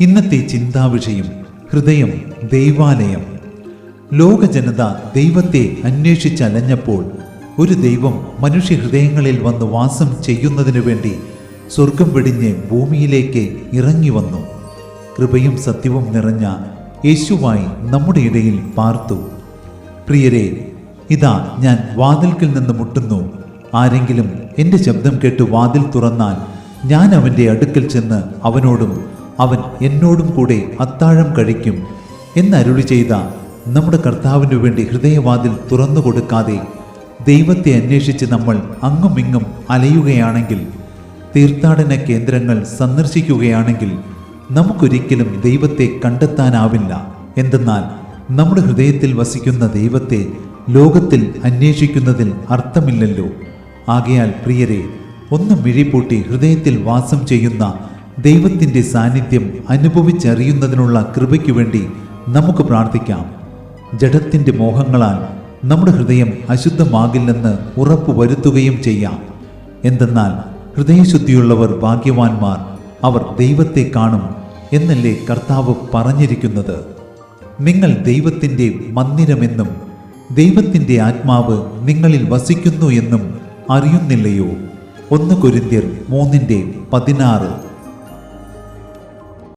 ഇന്നത്തെ ചിന്താവിഷയം ഹൃദയം ദൈവാലയം. ലോക ജനത ദൈവത്തെ അന്വേഷിച്ചലഞ്ഞപ്പോൾ ഒരു ദൈവം മനുഷ്യ ഹൃദയങ്ങളിൽ വന്ന് വാസം ചെയ്യുന്നതിനു വേണ്ടി സ്വർഗം വെടിഞ്ഞ് ഭൂമിയിലേക്ക് ഇറങ്ങി വന്നു. കൃപയും സത്യവും നിറഞ്ഞ യേശുവായി നമ്മുടെ ഇടയിൽ പാർത്തു. പ്രിയരെ ഇതാ ഞാൻ വാതിൽക്കിൽ നിന്ന് മുട്ടുന്നു. ആരെങ്കിലും എന്റെ ശബ്ദം കേട്ട് വാതിൽ തുറന്നാൽ ഞാൻ അവന്റെ അടുക്കൽ ചെന്ന് അവനോടും അവൻ എന്നോടും കൂടെ അത്താഴം കഴിക്കും എന്നരുളി ചെയ്ത നമ്മുടെ കർത്താവിനു വേണ്ടി ഹൃദയവാതിൽ തുറന്നു കൊടുക്കാതെ ദൈവത്തെ അന്വേഷിച്ച് നമ്മൾ അങ്ങുമിങ്ങും അലയുകയാണെങ്കിൽ തീർത്ഥാടന കേന്ദ്രങ്ങൾ സന്ദർശിക്കുകയാണെങ്കിൽ നമുക്കൊരിക്കലും ദൈവത്തെ കണ്ടെത്താനാവില്ല. എന്തെന്നാൽ നമ്മുടെ ഹൃദയത്തിൽ വസിക്കുന്ന ദൈവത്തെ ലോകത്തിൽ അന്വേഷിക്കുന്നതിൽ അർത്ഥമില്ലല്ലോ. ആകയാൽ പ്രിയരെ ഒന്ന് മിഴിപൂട്ടി ഹൃദയത്തിൽ വാസം ചെയ്യുന്ന ദൈവത്തിന്റെ സാന്നിധ്യം അനുഭവിച്ചറിയുന്നതിനുള്ള കൃപയ്ക്കു വേണ്ടി നമുക്ക് പ്രാർത്ഥിക്കാം. ജഡത്തിന്റെ മോഹങ്ങളാൽ നമ്മുടെ ഹൃദയം അശുദ്ധമാകില്ലെന്ന് ഉറപ്പ് വരുത്തുകയും ചെയ്യാം. എന്തെന്നാൽ ഹൃദയശുദ്ധിയുള്ളവർ ഭാഗ്യവാന്മാർ അവർ ദൈവത്തെ കാണും എന്നല്ലേ കർത്താവ് പറഞ്ഞിരിക്കുന്നത്. നിങ്ങൾ ദൈവത്തിന്റെ മന്ദിരമെന്നും ദൈവത്തിന്റെ ആത്മാവ് നിങ്ങളിൽ വസിക്കുന്നു എന്നും അറിയുന്നില്ലയോ? ഒന്ന് കൊരിന്ത്യർ മൂന്നിന്റെ പതിനാറ്